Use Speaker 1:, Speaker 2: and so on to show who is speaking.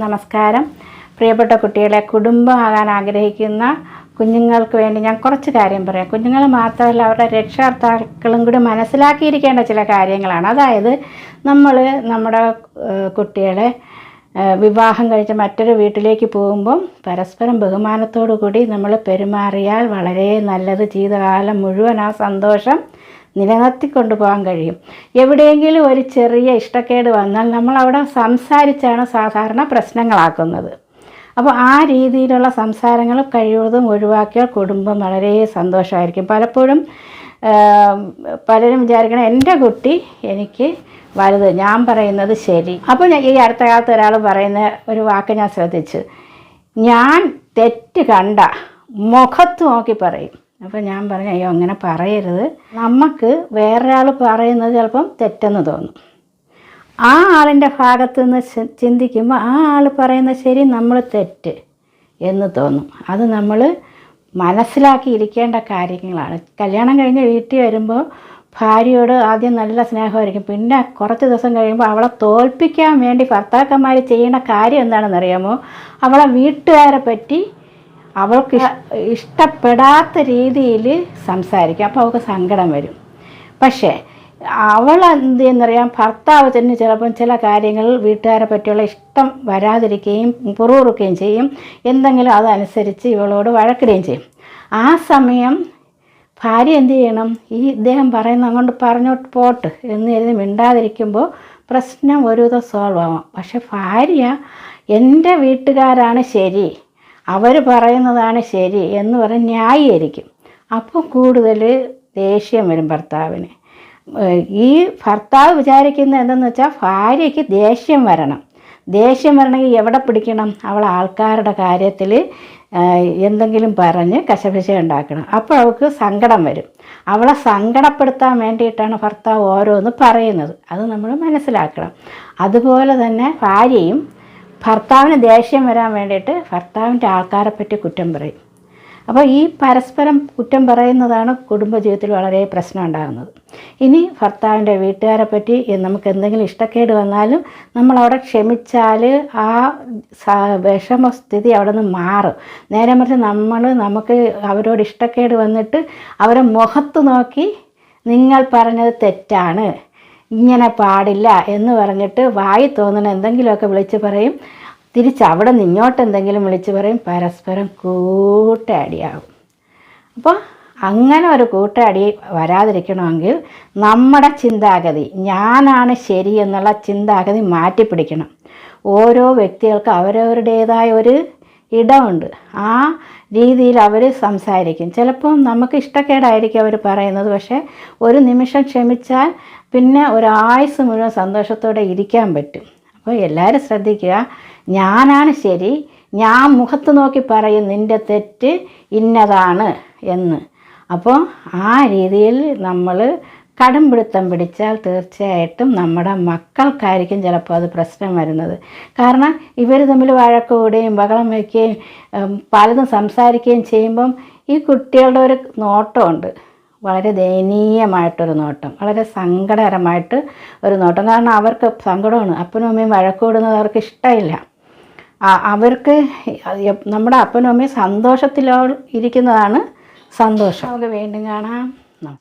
Speaker 1: നമസ്കാരം. പ്രിയപ്പെട്ട കുട്ടികളെ കുടുംബമാകാൻ ആഗ്രഹിക്കുന്ന കുഞ്ഞുങ്ങൾക്ക് വേണ്ടി ഞാൻ കുറച്ച് കാര്യം പറയാം. കുഞ്ഞുങ്ങൾ മാത്രമല്ല അവരുടെ രക്ഷകർത്താക്കളും കൂടി മനസ്സിലാക്കിയിരിക്കേണ്ട ചില കാര്യങ്ങളാണ്. അതായത് നമ്മൾ നമ്മുടെ കുട്ടികളെ വിവാഹം കഴിച്ച് മറ്റൊരു വീട്ടിലേക്ക് പോകുമ്പം പരസ്പരം ബഹുമാനത്തോടു കൂടി നമ്മൾ പെരുമാറിയാൽ വളരെ നല്ലത്. ജീവിതകാലം മുഴുവൻ ആ സന്തോഷം നിലനിർത്തിക്കൊണ്ടു പോകാൻ കഴിയും. എവിടെയെങ്കിലും ഒരു ചെറിയ ഇഷ്ടക്കേട് വന്നാൽ നമ്മൾ അവിടെ സംസാരിച്ചാണ് സാധാരണ പ്രശ്നങ്ങളാക്കുന്നത്. അപ്പോൾ ആ രീതിയിലുള്ള സംസാരങ്ങൾ കഴിവതും ഒഴിവാക്കിയാൽ കുടുംബം വളരെ സന്തോഷമായിരിക്കും. പലപ്പോഴും പലരും വിചാരിക്കണം എന്റെ കുട്ടി എനിക്ക് വലുത് ഞാൻ പറയുന്നത് ശരി. അപ്പോൾ ഞാൻ ഈ അടുത്ത കാലത്ത് ഒരാൾ പറയുന്ന ഒരു വാക്ക് ഞാൻ ശ്രദ്ധിച്ചു. ഞാൻ തെറ്റ് കണ്ട മുഖത്ത് നോക്കി പറയും. അപ്പോൾ ഞാൻ പറഞ്ഞു അയ്യോ അങ്ങനെ പറയരുത്. നമുക്ക് വേറൊരാൾ പറയുന്നത് ചിലപ്പം തെറ്റെന്ന് തോന്നും. ആ ആളിന്റെ ഭാഗത്ത് നിന്ന് ചിന്തിക്കുമ്പോൾ ആ ആൾ പറയുന്ന ശരി നമ്മൾ തെറ്റ് എന്ന് തോന്നും. അത് നമ്മൾ മനസ്സിലാക്കി ഇരിക്കേണ്ട കാര്യങ്ങളാണ്. കല്യാണം കഴിഞ്ഞ് വീട്ടിൽ വരുമ്പോൾ ഭാര്യയോട് ആദ്യം നല്ല സ്നേഹമായിരിക്കും. പിന്നെ കുറച്ച് ദിവസം കഴിയുമ്പോൾ അവളെ തോൽപ്പിക്കാൻ വേണ്ടി ഭർത്താക്കന്മാർ ചെയ്യേണ്ട കാര്യം എന്താണെന്നറിയാമോ? അവളെ വീട്ടുകാരെ പറ്റി അവൾക്ക് ഇഷ്- ഇഷ്ടപ്പെടാത്ത രീതിയിൽ സംസാരിക്കും. അപ്പോൾ അവൾക്ക് സങ്കടം വരും. പക്ഷേ അവൾ എന്ത് എന്നറിയാം ഭർത്താവ് തന്നെ ചിലപ്പം ചില കാര്യങ്ങൾ വീട്ടുകാരെ പറ്റിയുള്ള ഇഷ്ടം വരാതിരിക്കുകയും പുറവുറുക്കുകയും ചെയ്യും. എന്തെങ്കിലും അതനുസരിച്ച് ഇവളോട് വഴക്കിടുകയും ചെയ്യും. ആ സമയം ഭാര്യ എന്ത് ചെയ്യണം? ഈ ഇദ്ദേഹം പറയുന്ന അങ്ങോട്ട് പറഞ്ഞോട്ട് പോട്ട് എന്ന് കരുതി മിണ്ടാതിരിക്കുമ്പോൾ പ്രശ്നം ഒരുവിധം സോൾവ് ആവാം. പക്ഷെ ഭാര്യ എന്റെ വീട്ടുകാരാണ് ശരി. അവർ പറയുന്നതാണ് ശരി എന്ന് പറഞ്ഞ് ന്യായീകരിക്കും. അപ്പോൾ കൂടുതൽ ദേഷ്യം വരും ഭർത്താവിന്. ഈ ഭർത്താവ് വിചാരിക്കുന്നത് എന്തെന്ന് വെച്ചാൽ ഭാര്യയ്ക്ക് ദേഷ്യം വരണം. ദേഷ്യം വരണമെങ്കിൽ എവിടെ പിടിക്കണം? അവൾ ആൾക്കാരുടെ കാര്യത്തിൽ എന്തെങ്കിലും പറഞ്ഞ് കശപിശ ഉണ്ടാക്കണം. അപ്പോൾ അവൾക്ക് സങ്കടം വരും. അവളെ സങ്കടപ്പെടുത്താൻ വേണ്ടിയിട്ടാണ് ഭർത്താവ് ഓരോന്ന് പറയുന്നത്. അത് നമ്മൾ മനസ്സിലാക്കണം. അതുപോലെ തന്നെ ഭാര്യയും ഭർത്താവിന് ദേഷ്യം വരാൻ വേണ്ടിയിട്ട് ഭർത്താവിന്റെ ആൾക്കാരെ പറ്റി കുറ്റം പറയും. അപ്പോൾ ഈ പരസ്പരം കുറ്റം പറയുന്നതാണ് കുടുംബജീവിതത്തിൽ വളരെ പ്രശ്നം ഉണ്ടാകുന്നത്. ഇനി ഭർത്താവിന്റെ വീട്ടുകാരെ പറ്റി നമുക്ക് എന്തെങ്കിലും ഇഷ്ടക്കേട് വന്നാലും നമ്മൾ അവിടെ ക്ഷമിച്ചാൽ ആ വിഷമസ്ഥിതി അവിടെ നിന്ന് മാറും. നേരെ മറിച്ച് നമ്മൾ നമുക്ക് അവരോട് ഇഷ്ടക്കേട് വന്നിട്ട് അവരെ മുഖത്ത് നോക്കി നിങ്ങൾ പറഞ്ഞത് തെറ്റാണ്. ഇങ്ങനെ പാടില്ല എന്ന് പറഞ്ഞിട്ട് വായി തോന്നുന്ന എന്തെങ്കിലുമൊക്കെ വിളിച്ച് പറയും. തിരിച്ച് അവിടെ നിന്ന് ഇങ്ങോട്ട് എന്തെങ്കിലും വിളിച്ച് പറയും. പരസ്പരം കൂട്ടടിയാവും. അപ്പോൾ അങ്ങനെ ഒരു കൂട്ടടി വരാതിരിക്കണമെങ്കിൽ നമ്മുടെ ചിന്താഗതി ഞാനാണ് ശരി എന്നുള്ള ചിന്താഗതി മാറ്റിപ്പിടിക്കണം. ഓരോ വ്യക്തികൾക്ക് അവരവരുടേതായ ഒരു ഇടമുണ്ട്. ആ രീതിയിൽ അവർ സംസാരിക്കും. ചിലപ്പം നമുക്ക് ഇഷ്ടക്കേടായിരിക്കും അവർ പറയുന്നത്. പക്ഷേ ഒരു നിമിഷം ക്ഷമിച്ചാൽ പിന്നെ ഒരായുസ് മുഴുവൻ സന്തോഷത്തോടെ ഇരിക്കാൻ പറ്റും. അപ്പോൾ എല്ലാവരും ശ്രദ്ധിക്കുക. ഞാനാണ് ശരി. ഞാൻ മുഖത്ത് നോക്കി പറയും നിന്റെ തെറ്റ് ഇന്നതാണ് എന്ന്. അപ്പോൾ ആ രീതിയിൽ നമ്മൾ കടുംപിടുത്തം പിടിച്ചാൽ തീർച്ചയായിട്ടും നമ്മുടെ മക്കൾക്കായിരിക്കും ചിലപ്പോൾ അത് പ്രശ്നം വരുന്നത്. കാരണം ഇവർ തമ്മിൽ വഴക്ക് കൂടുകയും ബഹളം വയ്ക്കുകയും പലതും സംസാരിക്കുകയും ചെയ്യുമ്പം ഈ കുട്ടികളുടെ ഒരു നോട്ടമുണ്ട്. വളരെ ദയനീയമായിട്ടൊരു നോട്ടം. വളരെ സങ്കടകരമായിട്ട് ഒരു നോട്ടം. കാരണം അവർക്ക് സങ്കടമാണ്. അപ്പനും അമ്മയും വഴക്കൂടുന്നത് അവർക്ക് ഇഷ്ടമില്ല. അവർക്ക് നമ്മുടെ അപ്പനും അമ്മയും സന്തോഷത്തിലോ ഇരിക്കുന്നതാണ് സന്തോഷം. നമുക്ക് വീണ്ടും കാണാം.